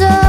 어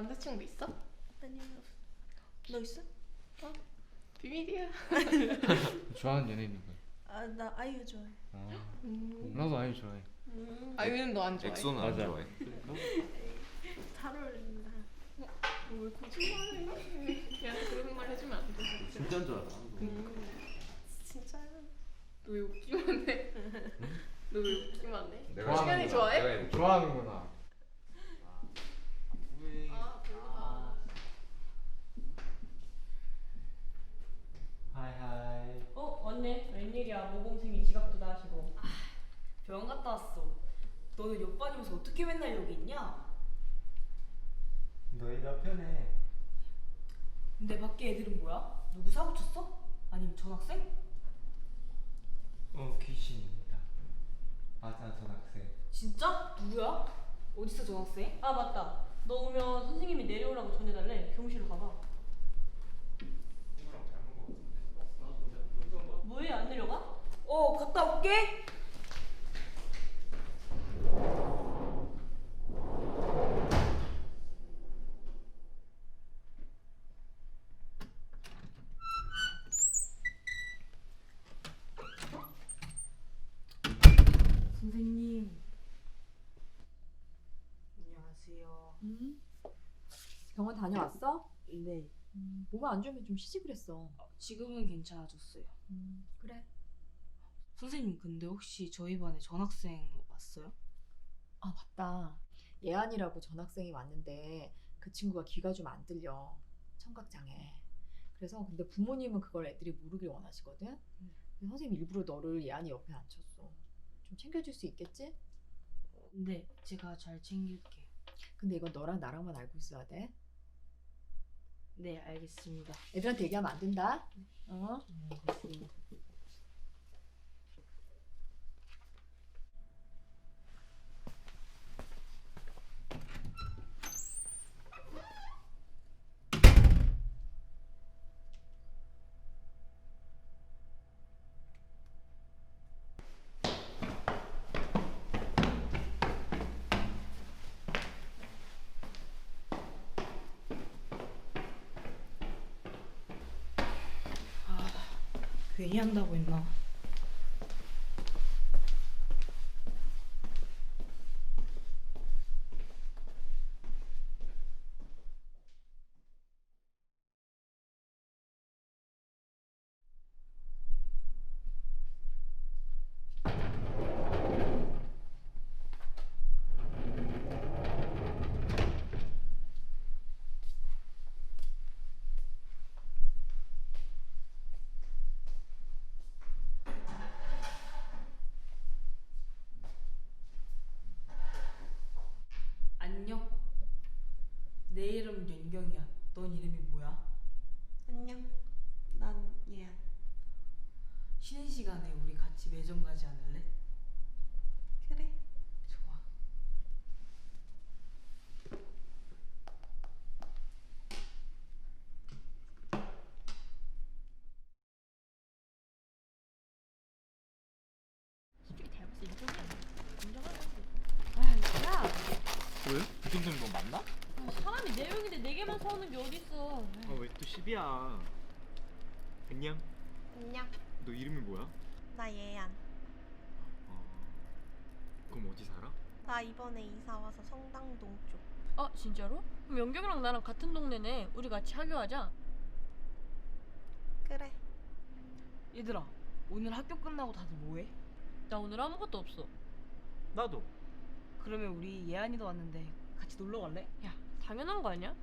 남자친구 있어? 아니요. 너 있어? 비밀이야. 좋아하는 연예인 누구야? 아, 나 아이유 좋아해. 음. 나도 아이 좋아해. 아유는 너 안 좋아해? 엑소는 안 맞아. 좋아해. 잘 어울린다. 왜 거짓말해? 얘한테 그런 말 해주면 안 돼. 진짜인 줄 알아. 진짜요? 너왜 웃기만 해? 너 왜 웃기만 해? 내가 시간이. 좋아해? 좋아하는구나. 아 별로다. 하이하이. 어 왔네 웬일이야 모공생이 지각도 다 하시고 병원 갔다 왔어. 너는 옆반이면서 어떻게 맨날 여기 있냐? 너희 몇 편해? 근데 밖에 애들은 뭐야? 누구 사고 쳤어? 아니면 전학생? 어 귀신입니다. 맞아 전학생. 진짜? 누구야? 어디서 전학생? 아 맞다 너 오면 선생님이 내려오라고 전해달래 교무실로 가봐 뭐해 안 내려가? 어, 갔다 올게. 네. 음, 몸안 좋으면 좀 쉬지 그랬어. 지금은 괜찮아졌어요. 음, 그래. 선생님, 근데 혹시 저희 반에 전학생 왔어요? 아 맞다. 예안이라고 전학생이 왔는데 그 친구가 귀가 좀 안 들려. 청각장애. 그래서 근데 부모님은 그걸 애들이 모르길 원하시거든. 음. 그래서 선생님 일부러 너를 예안이 옆에 앉혔어. 좀 챙겨줄 수 있겠지? 네, 제가 잘 챙길게요. 근데 이건 너랑 나랑만 알고 있어야 돼. 네, 알겠습니다. 애들한테 얘기하면 안 된다. 어? 네, 알겠습니다. 아, 괜히 한다고 했나? 안녕. 내 연경이야. 넌 이름이 뭐야? 안녕. 난 예안. 쉬는 시간에 우리 같이 매점 가지 않을래? 그래. 좋아. 아, 야, 왜? 그 정도면 너 맞나? 사람이 네 명인데 네 개만 사오는 게 어딨어 아왜 또 10이야? 안녕. 안녕. 너 이름이 뭐야? 나 예안. 어... 그럼 어디 살아? 나 이번에 이사 와서 성당동 쪽. 아 진짜로? 그럼 연경이랑 나랑 같은 동네네 우리 같이 하교하자 그래. 얘들아, 오늘 학교 끝나고 다들 뭐해? 나 오늘 아무것도 없어 나도. 그러면 우리 예안이도 왔는데 같이 놀러 갈래? 야 당연한 거 아니야?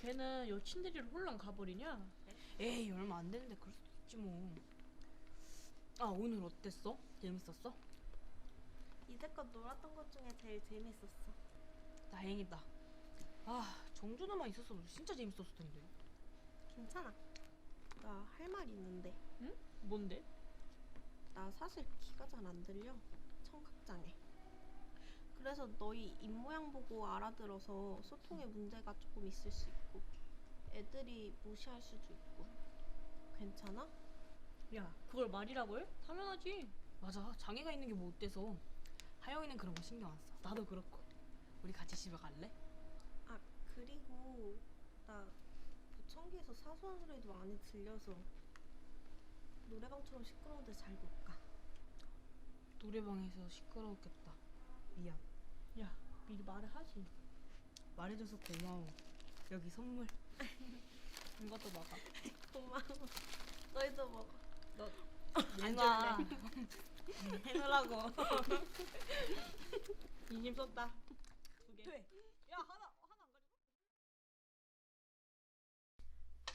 걔는 여친 데리러 홀랑 가버리냐? 에이, 얼마 안 됐는데 그럴 수도 있지 뭐. 아, 오늘 어땠어? 재밌었어? 이제껏 놀았던 것 중에 제일 재밌었어. 다행이다. 아 정준호만 있었어도 진짜 재밌었을 텐데. 괜찮아. 나 할 말 있는데. 뭔데? 나 사실 귀가 잘 안 들려. 청각장애. 그래서 너희 입 모양 보고 알아들어서 소통에 문제가 조금 있을 수 있고 애들이 무시할 수도 있고 괜찮아? 야 그걸 말이라고 해? 당연하지. 맞아 장애가 있는 게 뭐 어때서? 하영이는 그런 거 신경 안 써. 나도 그렇고. 우리 같이 집에 갈래? 아 그리고 나 보청기에서 사소한 소리도 많이 들려서 노래방처럼 시끄러운데 잘 못 가. 노래방에서 시끄러웠겠다. 미안. 야 미리 말을 하지. 말해줘서 고마워. 여기 선물. 이것도 먹어. 고마워. 너희도 먹어. 내놔. 해놓으라고. 인심 썼다. 두 개. 야 하나 하나 안 가져.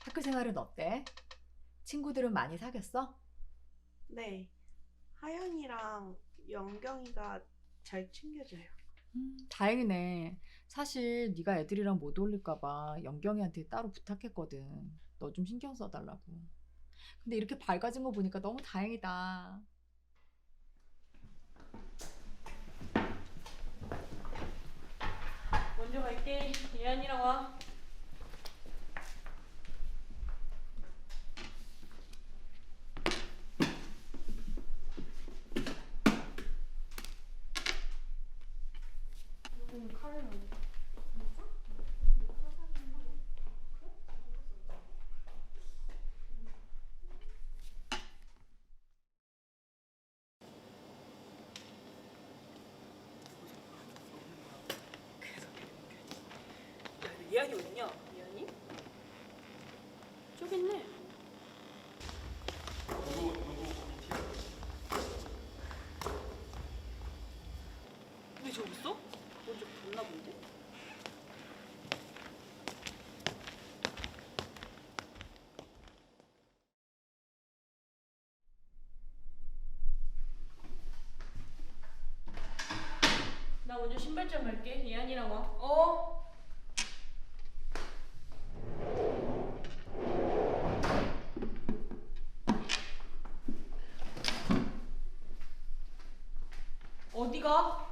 학교 생활은 어때? 친구들은 많이 사귀었어? 네. 하연이랑 영경이가 잘 챙겨줘요. 음, 다행이네. 사실 네가 애들이랑 못 어울릴까봐 영경이한테 따로 부탁했거든. 너 좀 신경 써달라고. 근데 이렇게 밝아진 거 보니까 너무 다행이다. 먼저 갈게. 예안이랑 와. 어딨냐? 예안이? 저기 있네. 왜 저기 있어? 먼저 봤나 본데? 나 먼저 신발장 갈게. 예안이랑 와. 어? 어디가?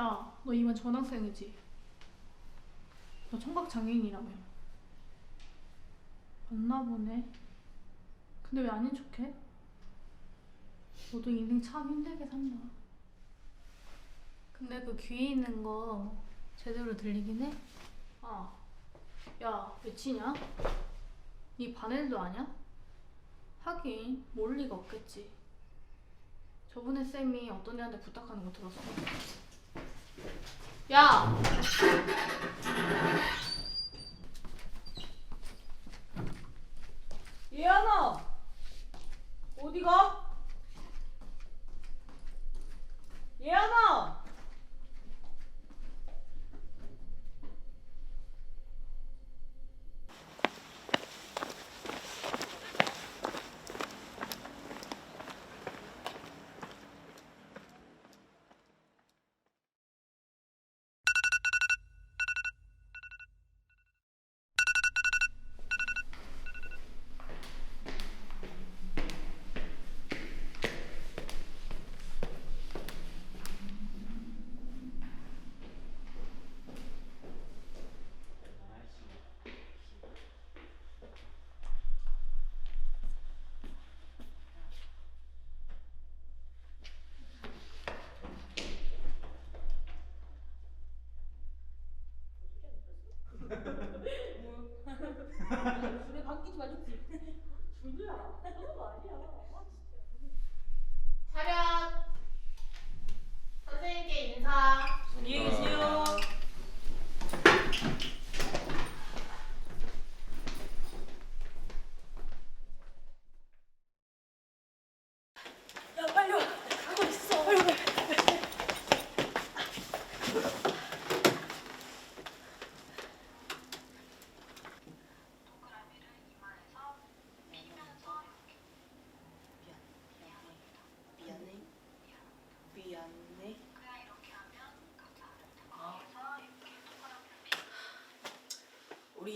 야, 너 이번 전학생이지? 너 청각 장애인이라며. 맞나 보네. 근데 왜 아닌 척해? 너도 인생 참 힘들게 산다. 근데 그 귀에 있는 거 제대로 들리긴 해? 아, 야, 왜 치냐? 네 바넬도 아냐? 하긴 모를 리가 없겠지. 저번에 쌤이 어떤 애한테 부탁하는 거 들었어. 야! 예안아! 어디가? 예안아!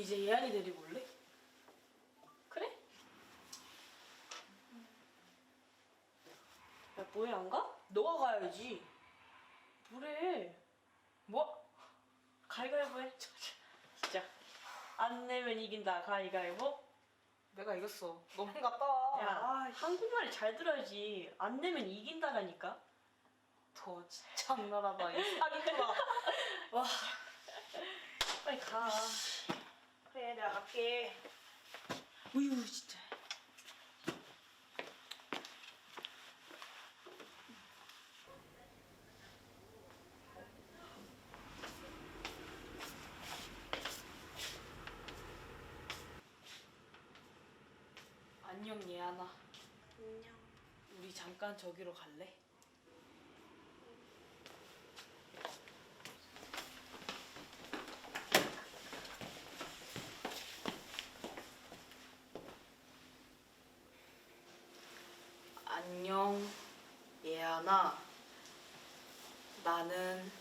이제 예안이 데리고 올래? 그래? 야 뭐해 안 가? 너가 가야지. 뭐래? 뭐? 가위가위보 해. 진짜. 안 내면 이긴다 가위가위보. 내가 이겼어. 너만 갔다. 와 야, 한국말을 잘 들어야지. 안 내면 이긴다라니까. 더 나라봐 이 사기꾼아. 와. 빨리 가 그래 내가 갈게 우유 진짜 안녕 예안아 안녕. 우리 잠깐 저기로 갈래? 안녕, 예안아. 나는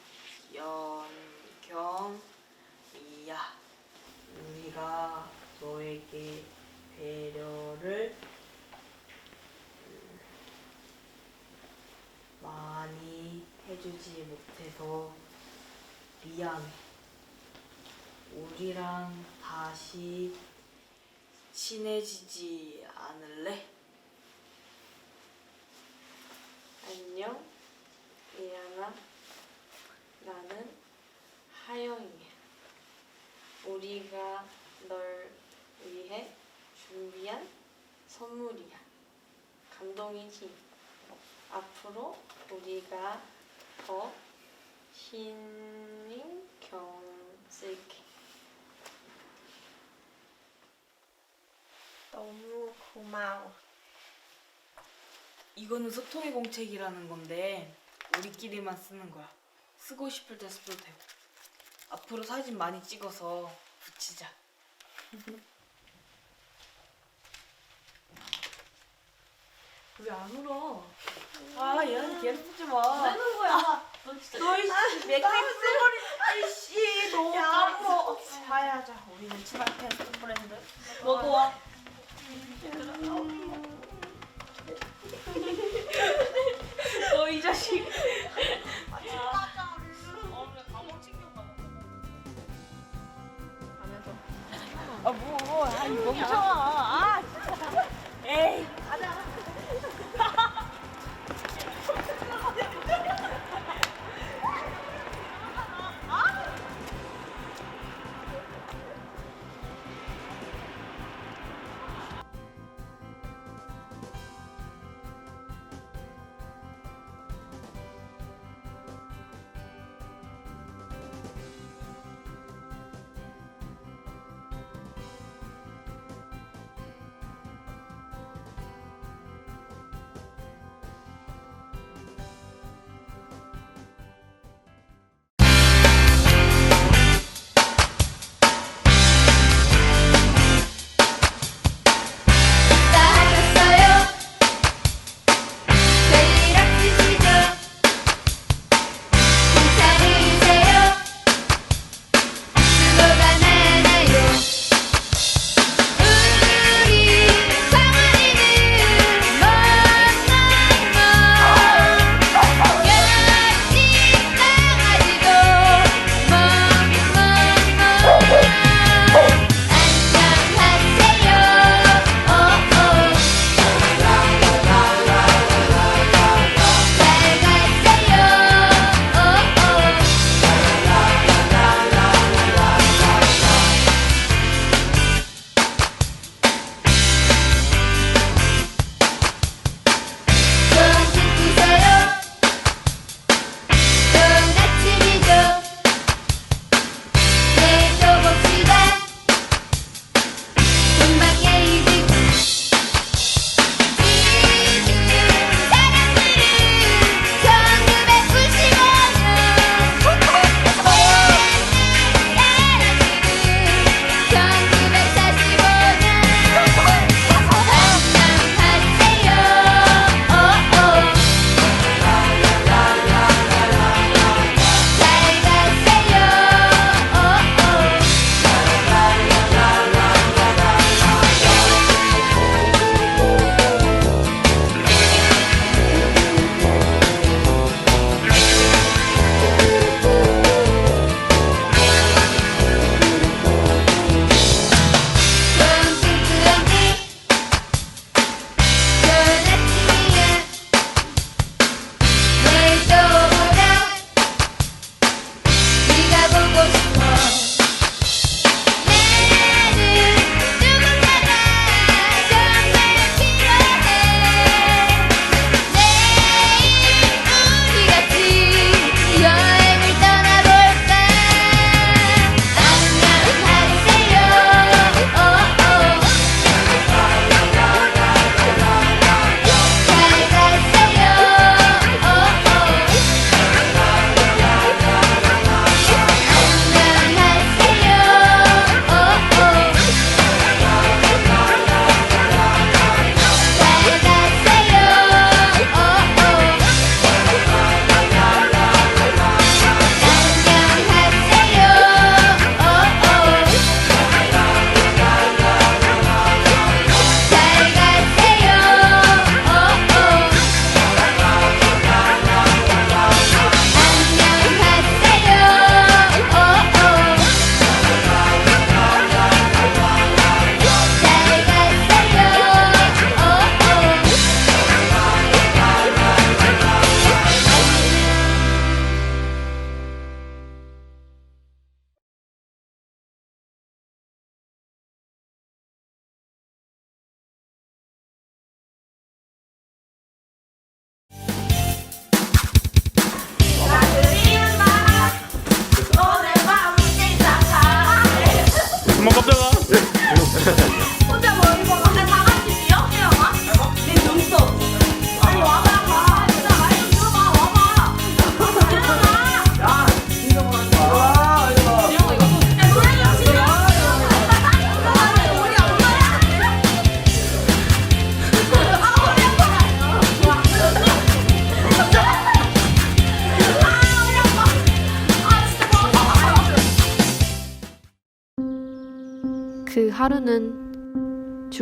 연경이야. 우리가 너에게 배려를 많이 해주지 못해서 미안해. 우리랑 다시 친해지지 않을래? 안녕, 이안아. 나는 하영이야. 우리가 널 위해 준비한 선물이야. 감동이지? 앞으로 우리가 더 신경 쓸게. 너무 고마워. 이거는 소통의 공책이라는 건데 우리끼리만 쓰는 거야. 쓰고 싶을 때 써도 되고. 앞으로 사진 많이 찍어서 붙이자. 안 울어? 아, 얘는 계속 쓰지 마. 왜 우는 거야? 너 진짜 너 이씨 맥주 쓰버리 아이씨 너무 까불어. 봐야 자 우리는 치마 패스 브랜드. 너도 와 너 이 자식. 아뭐 아, 이 멍청아. 아 진짜. 에이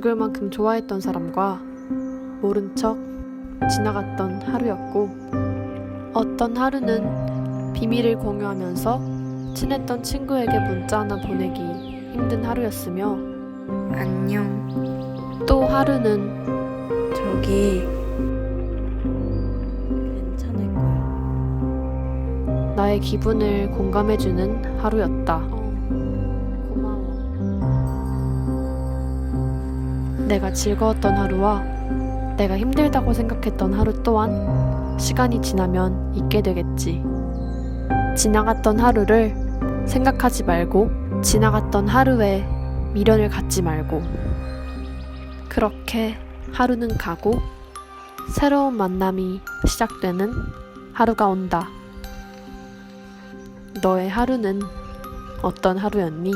죽을 만큼 좋아했던 사람과 모른 척 지나갔던 하루였고 어떤 하루는 비밀을 공유하면서 친했던 친구에게 문자 하나 보내기 힘든 하루였으며 안녕. 또 하루는 저기 괜찮을 거야. 나의 기분을 공감해주는 하루였다. 내가 즐거웠던 하루와 내가 힘들다고 생각했던 하루 또한 시간이 지나면 잊게 되겠지. 지나갔던 하루를 생각하지 말고 지나갔던 하루에 미련을 갖지 말고 그렇게 하루는 가고 새로운 만남이 시작되는 하루가 온다. 너의 하루는 어떤 하루였니?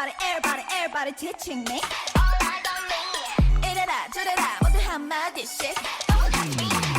Everybody, everybody, everybody teaching me. All I don't mean. 이래라 저래라 모두 한마디씩. Don't let me.